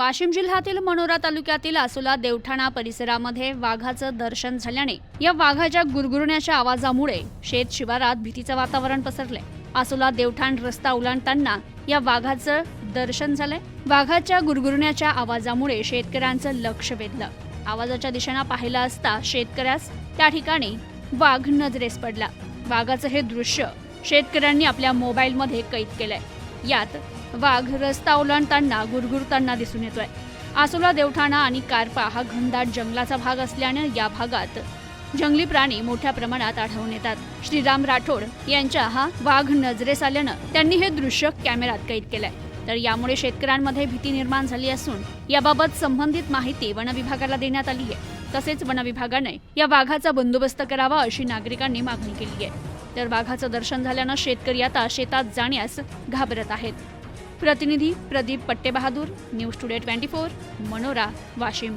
वाशिम जिल्ह्यातील मनोरा तालुक्यातील आसोला देवठाणा परिसरामध्ये वाघाचं दर्शन झाल्याने या वाघाच्या गुरगुरण्याच्या आवाजामुळे शेत शिवारात भीतीचं वातावरण पसरलंय. आसोला देवठाण रस्ता ओलांडताना या वाघाचं दर्शन झालंय. वाघाच्या गुरगुरण्याच्या आवाजामुळे शेतकऱ्यांचं लक्ष वेधलं. आवाजाच्या दिशेनं पाहिलं असता शेतकऱ्यास त्या ठिकाणी वाघ नजरेस पडला. वाघाचं हे दृश्य शेतकऱ्यांनी आपल्या मोबाईलमध्ये कैद केलंय. यात वाघ रस्ता ओलांडताना गुरगुरताना दिसून येतोय. आसोला देवठाणा आणि कारपा हा घनदाट जंगलाचा भाग असल्यानं या भागात जंगली प्राणी मोठ्या प्रमाणात आढळून येतात. श्रीराम राठोड यांच्या हा वाघ नजरेस आल्यानं त्यांनी हे दृश्य कॅमेऱ्यात कैद केलंय. तर यामुळे शेतकऱ्यांमध्ये भीती निर्माण झाली असून याबाबत संबंधित माहिती वनविभागाला देण्यात आली आहे. तसेच वनविभागाने या वाघाचा बंदोबस्त करावा अशी नागरिकांनी मागणी केली आहे. तर वाघाचं दर्शन झाल्यानं शेतकरी आता शेतात जाण्यास घाबरत आहेत. प्रतिनिधी Pradeep Pattebahadur news today twenty four Manora Washim.